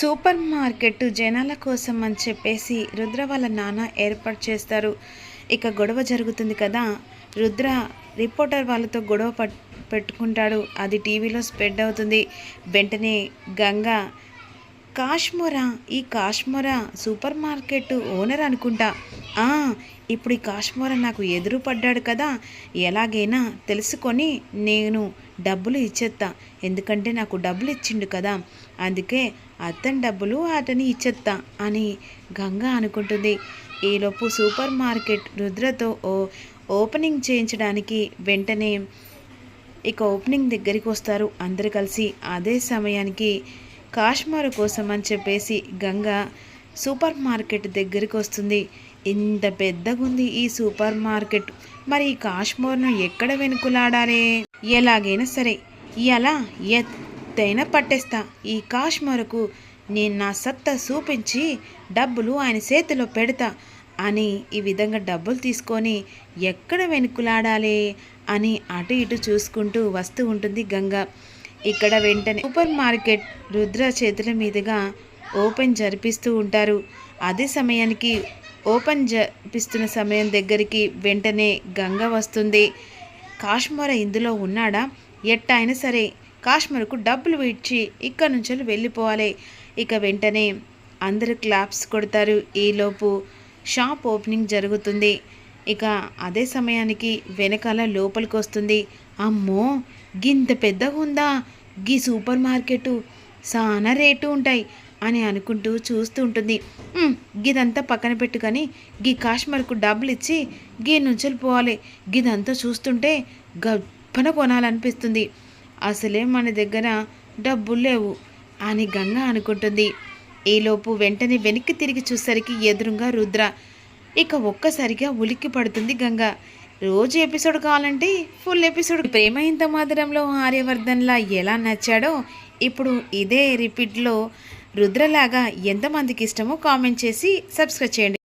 Super market జనాల కోసం అని చెప్పేసి రుద్ర వాళ్ళ నాన్న ఏర్పాటు చేస్తారు. ఇక గొడవ జరుగుతుంది కదా. రుద్ర రిపోర్టర్ వాళ్ళతో గొడవ పెట్టుకుంటాడు. అది టీవీలో స్ప్రెడ్ అవుతుంది. వెంటనే గంగా కాశ్మోరా ఈ కాశ్మోరా సూపర్ మార్కెట్ ఓనర్ అనుకుంటా. ఆ, ఇప్పుడు ఈ కాశ్మోరా నాకు ఎదురు పడ్డాడు కదా. ఎలాగైనా తెలుసుకొని నేను డబ్బులు ఇచ్చేస్తా ఎందుకంటే నాకు డబ్బులు ఇచ్చిండు కదా. అందుకే అతని డబ్బులు అతని ఇచ్చేస్తా అని గంగా అనుకుంటుంది. ఈలోపు సూపర్ మార్కెట్ రుద్రతో ఓ ఓపెనింగ్ చేయించడానికి వెంటనే ఇక ఓపెనింగ్ దగ్గరికి వస్తారు. అందరు కలిసి అదే సమయానికి కాశ్మీర్ కోసం అని చెప్పేసి గంగ సూపర్ మార్కెట్ దగ్గరికి వస్తుంది. ఇంత పెద్దగా ఉంది ఈ సూపర్ మార్కెట్. మరి ఈ కాశ్మీర్ను ఎక్కడ వెనుకులాడారే? ఎలాగైనా సరే ఎలా ఎత్తైనా పట్టేస్తా. ఈ కాశ్మీర్కు నేను నా సత్తా చూపించి డబ్బులు ఆయన చేతిలో పెడతా అని ఈ విధంగా డబ్బులు తీసుకొని ఎక్కడ వెనుకులాడాలి అని అటు ఇటు చూసుకుంటూ వస్తూ ఉంటుంది గంగ. ఇక్కడ వెంటనే సూపర్ మార్కెట్ రుద్ర చేతుల మీదుగా ఓపెన్ జరిపిస్తూ ఉంటారు. అదే సమయానికి ఓపెన్ జరిపిస్తున్న సమయం దగ్గరికి వెంటనే గంగ వస్తుంది. కాశ్మర ఇందులో ఉన్నాడా? ఎట్ట అయినా సరే కాశ్మీర్కు డబ్బులు ఇచ్చి ఇక్కడ నుంచి వెళ్ళిపోవాలి. ఇక వెంటనే అందరూ క్లాప్స్ కొడతారు. ఈలోపు షాప్ ఓపెనింగ్ జరుగుతుంది. ఇక అదే సమయానికి వెనకాల లోపలికి వస్తుంది అమ్మో! గింత పెద్దగా ఉందా? గీ సూపర్ మార్కెట్ సానా రేటు ఉంటాయి అని అనుకుంటూ చూస్తూ ఉంటుంది. గిదంతా పక్కన పెట్టుకొని గీ కాశ్మీర్కు డబ్బులు ఇచ్చి గీ నుంచి పోవాలి. గిదంతా చూస్తుంటే గప్పన కొనాలనిపిస్తుంది. అసలే మన దగ్గర డబ్బులు లేవు అని గంగ అనుకుంటుంది. ఈలోపు వెంటనే వెనక్కి తిరిగి చూసరికి ఎదురుగా రుద్ర ఇక ఒక్కసారిగా ఉలిక్కి పడుతుంది గంగ. రోజు ఎపిసోడ్ కావాలంటే ఫుల్ ఎపిసోడ్. ప్రేమ ఇంత మాత్రంలో ఆర్యవర్ధన్లా ఎలా నచ్చాడో ఇప్పుడు ఇదే రిపీట్లో రుద్రలాగా ఎంతమందికి ఇష్టమో కామెంట్ చేసి సబ్స్క్రైబ్ చేయండి.